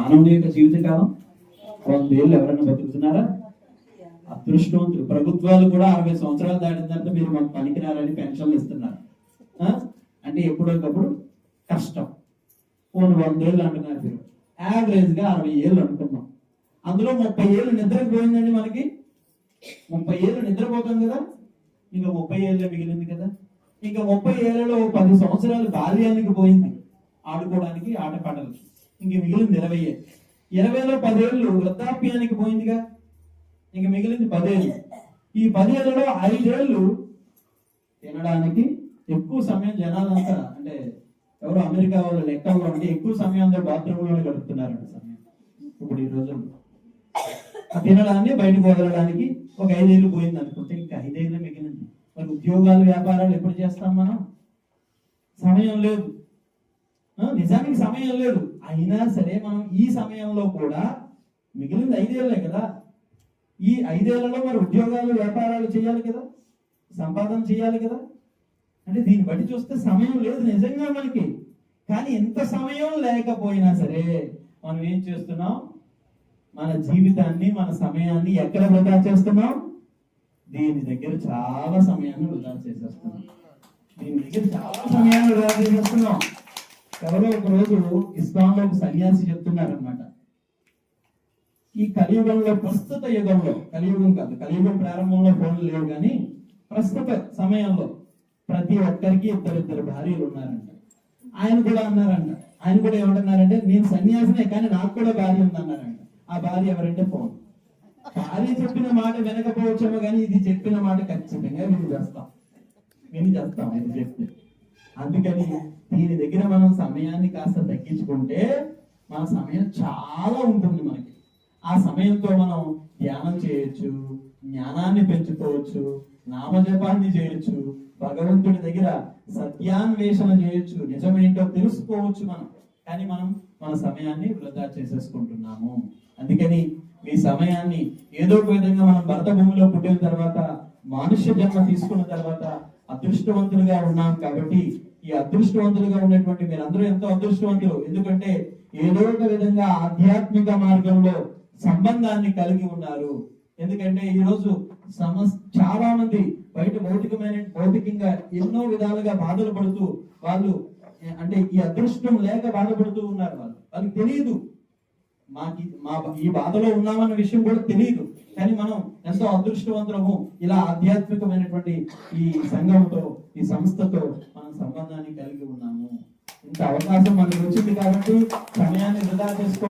మానవుని యొక్క జీవితకాలం వందేళ్ళు ఎవరైనా బతుకుతున్నారా? అదృష్టవంతులు. ప్రభుత్వాలు కూడా అరవై సంవత్సరాలు దాటిన తర్వాత మీరు మాకు పనికిరాలని పెన్షన్లు ఇస్తున్నారు. అంటే ఎప్పుడోకప్పుడు కష్టం. పోను వందేళ్ళు అంటున్నారు మీరు. యావరేజ్గా అరవై ఏళ్ళు అనుకున్నాం. అందులో ముప్పై ఏళ్ళు నిద్రకు పోయిందండి మనకి. ముప్పై ఏళ్ళు నిద్రపోతాం కదా. ఇంకా ముప్పై ఏళ్ళే మిగిలింది కదా. ఇంకా ముప్పై ఏళ్ళలో పది సంవత్సరాలు బాల్యానికి పోయింది. ఆడుకోవడానికి ఆటపాటలకి ఇంక మిగిలింది ఇరవై ఇరవైలో పదేళ్ళు వృద్ధాప్యానికి పోయిందిగా. ఇంక మిగిలింది పదేళ్ళు. ఈ పదేళ్ళలో ఐదేళ్ళు తినడానికి ఎక్కువ సమయం జనాలంతా అంటే ఎవరు అమెరికా వాళ్ళు లెక్క అంటే ఎక్కువ సమయం అందరూ బాత్రూంలో గడుపుతున్నారంట సమయం. ఇప్పుడు ఈ రోజుల్లో. తినడాన్ని బయటకు వదలడానికి ఒక ఐదేళ్ళు పోయింది అనుకుంటే ఇంకా ఐదేళ్ళు మిగిలింది. మరి ఉద్యోగాలు వ్యాపారాలు ఎప్పుడు చేస్తాం మనం? సమయం లేదు. నిజానికి సమయం లేదు. అయినా సరే మనం ఈ సమయంలో కూడా మిగిలింది ఐదేళ్ళే కదా. ఈ ఐదేళ్ళలో మరి ఉద్యోగాలు వ్యాపారాలు చేయాలి కదా? సంపాదన చేయాలి కదా? అంటే దీన్ని బట్టి చూస్తే సమయం లేదు నిజంగా మనకి. కానీ ఎంత సమయం లేకపోయినా సరే మనం ఏం చేస్తున్నాం? మన జీవితాన్ని మన సమయాన్ని ఎక్కడ వృధా చేస్తున్నాం? దీని దగ్గర చాలా సమయాన్ని వృధా చేసేస్తున్నాం. దీని దగ్గర చాలా సమయాన్ని వృధా చేసేస్తున్నాం. ఎవరో ఒక రోజు ఇస్లాంలో సన్యాసి చెప్తున్నారనమాట ఈ కలియుగంలో ప్రస్తుత యుగంలో కలియుగం కాదు కలియుగం ప్రారంభంలో ఫోన్లు లేవు కానీ ప్రస్తుత సమయంలో ప్రతి ఒక్కరికి ఇద్దరిద్దరు భార్యలు ఉన్నారంట. ఆయన కూడా అన్నారంట. ఆయన కూడా ఏమంటున్నారంటే నేను సన్యాసినే కానీ నాకు కూడా భార్య ఉందన్నారంట. ఆ భార్య ఎవరంటే ఫోన్. భార్య చెప్పిన మాట వినకపోవచ్చేమో కానీ ఇది చెప్పిన మాట ఖచ్చితంగా విని చేస్తాం. విని చేస్తాం ఇది చెప్తే. అందుకని దీని దగ్గర మనం సమయాన్ని కాస్త తగ్గించుకుంటే మన సమయం చాలా ఉంటుంది మనకి. ఆ సమయంతో మనం ధ్యానం చేయొచ్చు జ్ఞానాన్ని పెంచుకోవచ్చు నామజపాన్ని చేయొచ్చు భగవంతుడి దగ్గర సత్యాన్వేషణ చేయొచ్చు నిజమేంటో తెలుసుకోవచ్చు మనం. కానీ మనం మన సమయాన్ని వృధా చేసేసుకుంటున్నాము. అందుకని మీ సమయాన్ని ఏదో ఒక విధంగా మనం భరత భూమిలో పుట్టిన తర్వాత మనుష్య జన్మ తీసుకున్న తర్వాత అదృష్టవంతులుగా ఉన్నాం కాబట్టి ఈ అదృష్టవంతులుగా ఉన్నటువంటి మీరందరూ ఎంతో అదృష్టవంతులు. ఎందుకంటే ఏదో ఒక విధంగా ఆధ్యాత్మిక మార్గంలో సంబంధాన్ని కలిగి ఉన్నారు. ఎందుకంటే ఈ రోజు సమస్ చాలా మంది బయట భౌతికమైన భౌతికంగా ఎన్నో విధాలుగా బాధలు పడుతూ వాళ్ళు అంటే ఈ అదృష్టం లేక బాధపడుతూ ఉన్నారు వాళ్ళు. వాళ్ళకి తెలియదు. మాకి మా ఈ బాధలో ఉన్నామన్న విషయం కూడా తెలియదు. కానీ మనం ఎంతో అదృష్టవంతులము. ఇలా ఆధ్యాత్మికమైనటువంటి ఈ సంఘంతో ఈ సంస్థతో మనం సంబంధాన్ని కలిగి ఉన్నాము. ఇంత అవకాశం మనకు వచ్చింది కాబట్టి సమయాన్ని వృధా చేసుకో